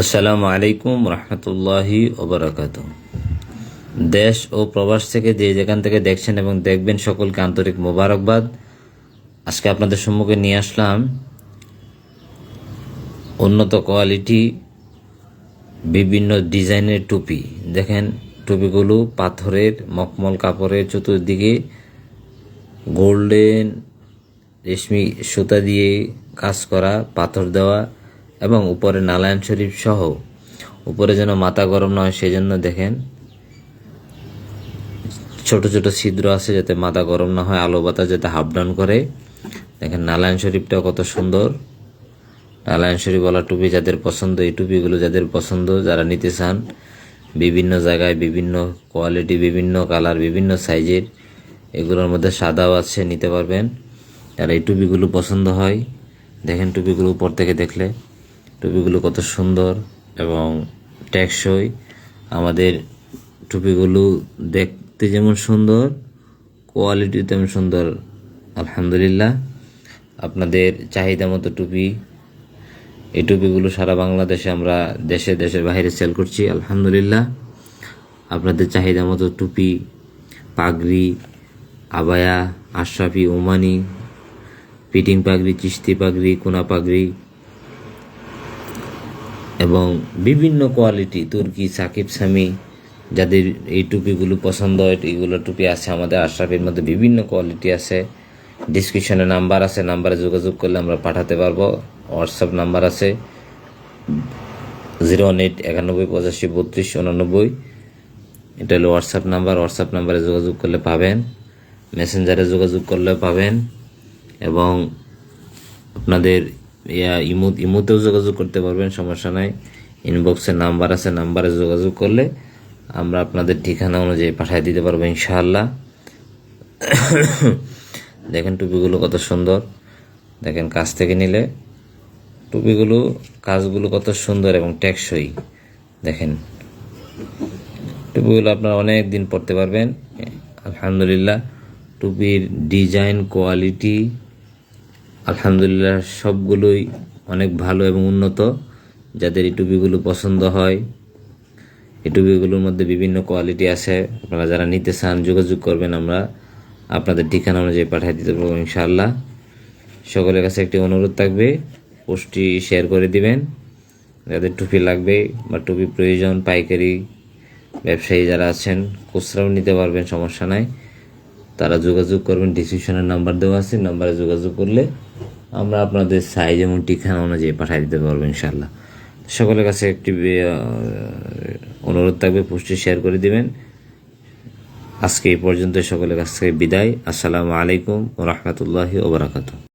আসসালামু আলাইকুম রহমতুল্লাহি ওবরাকাত দেশ ও প্রবাস থেকে যে যেখান থেকে দেখছেন এবং দেখবেন সকলকে আন্তরিক মোবারকবাদ। আজকে আপনাদের সম্মুখে নিয়ে আসলাম উন্নত কোয়ালিটি বিভিন্ন ডিজাইনের টুপি। দেখেন টুপিগুলো পাথরের মকমল কাপড়ের চতুর্দিকে গোল্ডেন রেশমি সুতা দিয়ে কাজ করা, পাথর দেওয়া। এবং উপরে নালায়ন শরীফ সহ। উপরে যেন মাথা গরম না হয় সেজন্য দেখেন ছোট ছোট ছিদ্র আছে যাতে মাথা গরম না হয়, আলো বাতাস যাতে হাফ ডাউন করে। দেখেন নালায়ন শরীফটা কত সুন্দর। নালায়ন শরীফওয়ালা টুপি যাদের পছন্দ, এই টুপিগুলো যাদের পছন্দ, যারা নিতে চান, বিভিন্ন জায়গায় বিভিন্ন কোয়ালিটি, বিভিন্ন কালার, বিভিন্ন সাইজের, এগুলোর মধ্যে সাদাও আছে, নিতে পারবেন। আর এই টুপিগুলো পছন্দ হয়, দেখেন টুপিগুলো উপর থেকে দেখলে। টুপিগুলো কত সুন্দর এবং টেকসই। আমাদের টুপিগুলো দেখতে যেমন সুন্দর কোয়ালিটি তেমন সুন্দর, আলহামদুলিল্লাহ। আপনাদের চাহিদা মতো টুপি, এই টুপিগুলো সারা বাংলাদেশে আমরা দেশে দেশের বাইরে সেল করছি, আলহামদুলিল্লাহ। আপনাদের চাহিদা মতো টুপি, পাগড়ি, আবায়া, আশরাফি ওমানি পিটিং পাগড়ি চিস্তি পাগড়ি, কোনা পাগড়ি এবং বিভিন্ন কোয়ালিটি, তুর্কি, সাকিব সামি, যাদের এই টুপিগুলো পছন্দ হয় এইগুলো টুপি আছে আমাদের আশরাফের মধ্যে বিভিন্ন কোয়ালিটি আছে। ডিসক্রিপশনে নাম্বার আছে, নাম্বারে যোগাযোগ করলে আমরা পাঠাতে পারব। হোয়াটসঅ্যাপ নাম্বার আছে, জিরো ওয়ান এইট একানব্বই পঁচাশি বত্রিশ উনানব্বই। এটা হলো হোয়াটসঅ্যাপ নাম্বার, হোয়াটসঅ্যাপ নাম্বারে যোগাযোগ করলে পাবেন। মেসেঞ্জারে যোগাযোগ করলে পাবেন। এবং আপনাদের ইয়া, ইমো, ইমোতেও যোগাযোগ করতে পারবেন, সমস্যা নাই। ইনবক্সে নাম্বার আছে নাম্বারে যোগাযোগ করলে আমরা আপনাদের ঠিকানা অনুযায়ী পাঠিয়ে দিতে পারব, ইনশাআল্লাহ। দেখেন টুপিগুলো কত সুন্দর। দেখেন কাছ থেকে নিলে টুপিগুলো, কাজগুলো কত সুন্দর এবং টেকসই। দেখেন, টুপিগুলো আপনারা অনেক দিন পরতে পারবেন। আলহামদুলিল্লাহ, টুপির ডিজাইন কোয়ালিটি আলহামদুলিল্লাহ সবগুলোই অনেক ভালো এবং উন্নত। যাদের এই টুপিগুলো পছন্দ হয়, এই টুপিগুলোর মধ্যে বিভিন্ন কোয়ালিটি আছে। আপনারা যারা নিতে চান, যোগাযোগ করবেন আমরা আপনাদের ঠিকানা অনুযায়ী পাঠিয়ে দিতে পারব ইনশাআল্লাহ। সকলের কাছে একটি অনুরোধ থাকবে, পোস্টটি শেয়ার করে দিবেন। যাদের টুপি লাগবে বা টুপি প্রয়োজন, পাইকারি ব্যবসায়ী যারা আছেন, খুচরাও নিতে পারবেন, সমস্যা নাই। তারা যোগাযোগ করবেন ডিসক্রিপশনের নাম্বার দেওয়া আছে নাম্বারে যোগাযোগ করলে আমরা আপনাদের সাইজ এবং ঠিকানা অনুযায়ী পাঠিয়ে দিতে পারব ইনশাল্লাহ সকলের কাছে একটি অনুরোধ থাকবে, পোস্টটি শেয়ার করে দিবেন। আজকে এই পর্যন্ত সকলের কাছ থেকে বিদায়। আসসালামু আলাইকুম রহমতুল্লাহি ওবরাকাতু